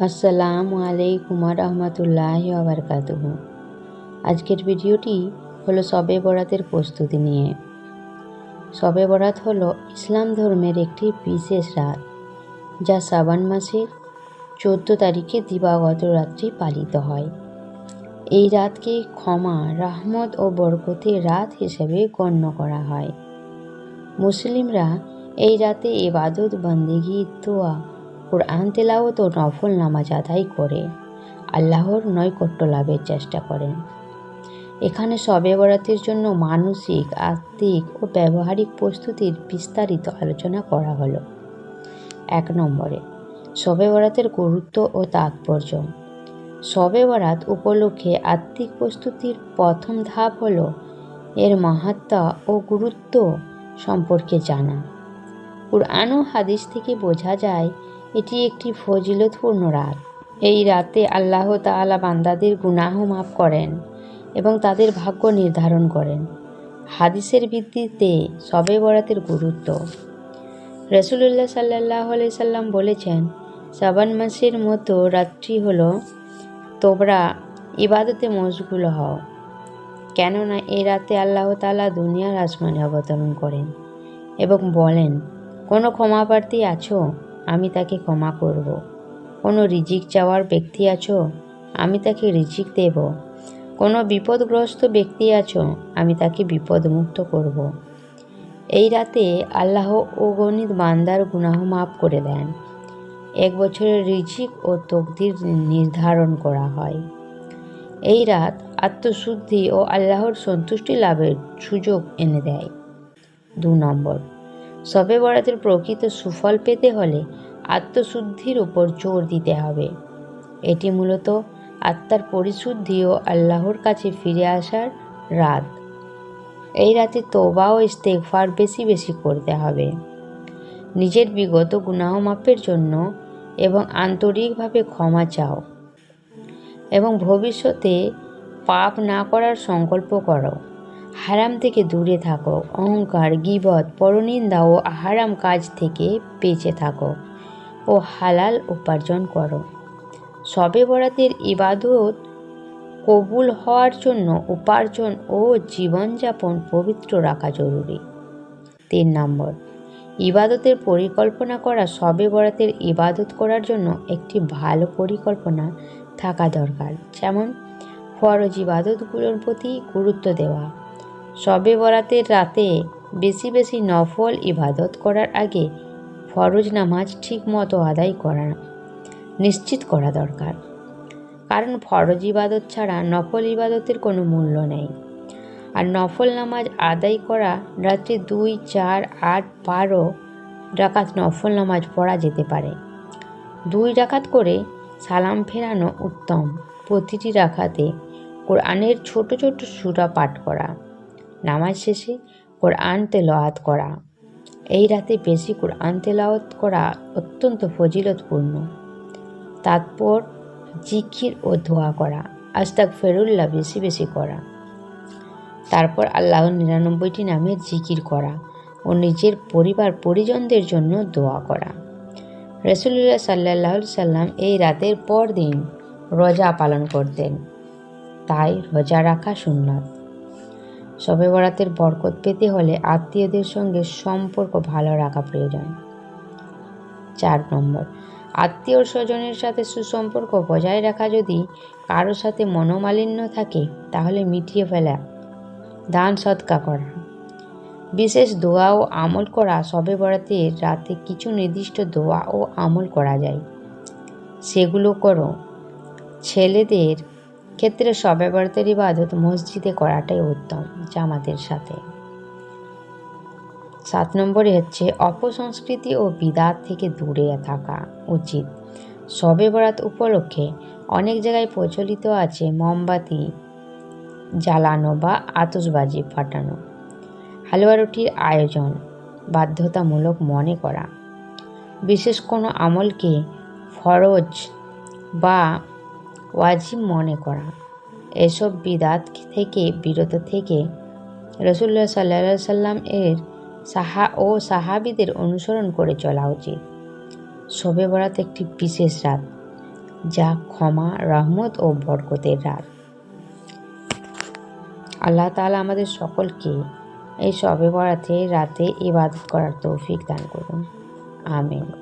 আসসালামু আলাইকুম রহমতুল্লাহ আবরকাতুহ আজকের ভিডিওটি হলো সবে বরাতের প্রস্তুতি নিয়ে। সবে বরাত হলো ইসলাম ধর্মের একটি বিশেষ রাত, যা শ্রাবণ মাসের চোদ্দ তারিখে দিবাগত রাত্রি পালিত হয়। এই রাতকে ক্ষমা, রাহমত ও বরকতের রাত হিসেবে গণ্য করা হয়। মুসলিমরা এই রাতে এবাদত বন্দেগি, দোয়া কোরআন তেলাওয়াত ও নফল নামাজ আদায় করে, আল্লাহর নৈকট্য লাভের চেষ্টা করেন। এখানে শবে বরাতের জন্য মানসিক, আত্মিক ও ব্যবহারিক প্রস্তুতির বিস্তারিত আলোচনা করা হলো। এক নম্বরে শবে বরাতের গুরুত্ব ও তাৎপর্য। শবে বরাত উপলক্ষে আত্মিক প্রস্তুতির প্রথম ধাপ হলো এর মাহাত্মা ও গুরুত্ব সম্পর্কে জানা। কুরআন ও হাদিস থেকে বোঝা যায় এটি একটি ফজিলতপূর্ণ রাত। এই রাতে আল্লাহ তাআলা বান্দাদের গুনাহ মাফ করেন এবং তাদের ভাগ্য নির্ধারণ করেন। হাদিসের ভিত্তিতে সবে বরাতের গুরুত্ব। রসুল্লাহ সাল্লাহ সাল্লাম বলেছেন, সাবান মাসের মতো রাত্রি হল, তোমরা ইবাদতে মশগুল হও। কেননা এই রাতে আল্লাহ তাআলা দুনিয়ার আসমানে অবতরণ করেন এবং বলেন, কোনো ক্ষমাপ্রার্থী আছো? আমি তাকে ক্ষমা করব। কোনো রিজিক চাওয়ার ব্যক্তি আছো? আমি তাকে রিজিক দেব। কোনো বিপদগ্রস্ত ব্যক্তি আছো? আমি তাকে বিপদমুক্ত করব। এই রাতে আল্লাহ অগণিত বান্দার গুনাহ মাফ করে দেন। এক বছরের রিজিক ও তকদির নির্ধারণ করা হয়। এই রাত আত্মশুদ্ধি ও আল্লাহর সন্তুষ্টি লাভের সুযোগ এনে দেয়। দু নম্বর সবে বরাতের প্রকৃত সুফল পেতে হলে আত্মশুদ্ধির উপর জোর দিতে হবে। এটি মূলত আত্মার পরিশুদ্ধি ও আল্লাহর কাছে ফিরে আসার রাত। এই রাতে তোবা ও ইস্তেকফার বেশি বেশি করতে হবে। নিজের বিগত গুনাহ মাপের জন্য এবং আন্তরিকভাবে ক্ষমা চাও এবং ভবিষ্যতে পাপ না করার সংকল্প করো। হারাম থেকে দূরে থাকো। অহংকার, গিবত, পরনিন্দা ও হারাম কাজ থেকে বেঁচে থাকো ও হালাল উপার্জন করো। সবে বরাতের ইবাদত কবুল হওয়ার জন্য উপার্জন ও জীবনযাপন পবিত্র রাখা জরুরি। তিন নম্বর, ইবাদতের পরিকল্পনা করা। সবে বরাতের ইবাদত করার জন্য একটি ভালো পরিকল্পনা থাকা দরকার। যেমন, ফরজ ইবাদতগুলোর প্রতি গুরুত্ব দেওয়া। সবে বরাতের রাতে বেশি বেশি নফল ইবাদত করার আগে ফরজ নামাজ ঠিক মতো আদায় করা নিশ্চিত করা দরকার। কারণ ফরজ ইবাদত ছাড়া নফল ইবাদতের কোনো মূল্য নেই। আর নফল নামাজ আদায় করা রাত্রি দুই, চার, আট, বারো ডাকাত নফল নামাজ পড়া যেতে পারে। দুই ডাকাত করে সালাম ফেরানো উত্তম। প্রতিটি রাখাতে কোরআনের ছোট ছোট সুরা পাঠ করা। নামাজ শেষে কোরআন তেলাওয়াত করা। এই রাতে বেশি কোরআন তেলাওয়াত করা অত্যন্ত ফজিলতপূর্ণ। তারপর জিকির ও ধোয়া করা আস্তাক ফেরুল্লাহ বেশি বেশি করা। তারপর আল্লাহর নিরানব্বইটি নামের জিকির করা ও নিজের পরিবার পরিজনদের জন্য দোয়া করা। রসুল্লাহ সাল্লাহ সাল্লাম এই রাতের পর দিন রোজা পালন করতেন। তাই রোজা রাখা সুন্নত। শবে বরাতের বরকত পেতে হলে আত্মীয়দের সঙ্গে সম্পর্ক ভালো রাখা প্রয়োজন। চার নম্বর, আত্মীয় স্বজনের সাথে সুসম্পর্ক বজায় রাখা যদি কারোর সাথে মনোমালিন্য থাকে, তাহলে মিটিয়ে ফেলা, দান সৎকা করা। বিশেষ দোয়া ও আমল করা সবে বরাতে রাতে কিছু নির্দিষ্ট দোয়া ও আমল করা যায়। সেগুলো করো। ছেলেদের ক্ষেত্রে সবে বরাতের ইবাদত মসজিদে করাটাই উত্তম, জামাতের সাথে। সাত নম্বরে হচ্ছে, অপসংস্কৃতি ও বিদাত থেকে দূরে থাকা উচিত। সবে বরাত উপলক্ষে অনেক জায়গায় প্রচলিত আছে মোমবাতি জ্বালানো বা আতসবাজি ফাটানো, হালুয়া রুটির আয়োজন, বাধ্যতামূলক মনে করা। বিশেষ কোনো আমলকে ফরজ বা ওয়াজিব মনে করা। এসব বিদাত থেকে, বিরত থেকে রসুল্লাহ সাল্লা সাল্লাম এর সাহা ও সাহাবিদের অনুসরণ করে চলা উচিত। শবে বরাত একটি বিশেষ রাত, যা ক্ষমা, রহমত ও বরকতের রাত। আল্লাহ তাআলা আমাদের সকলকে এই সবে বরাতে রাতে ইবাদত করার তৌফিক দান করুন। আমিন।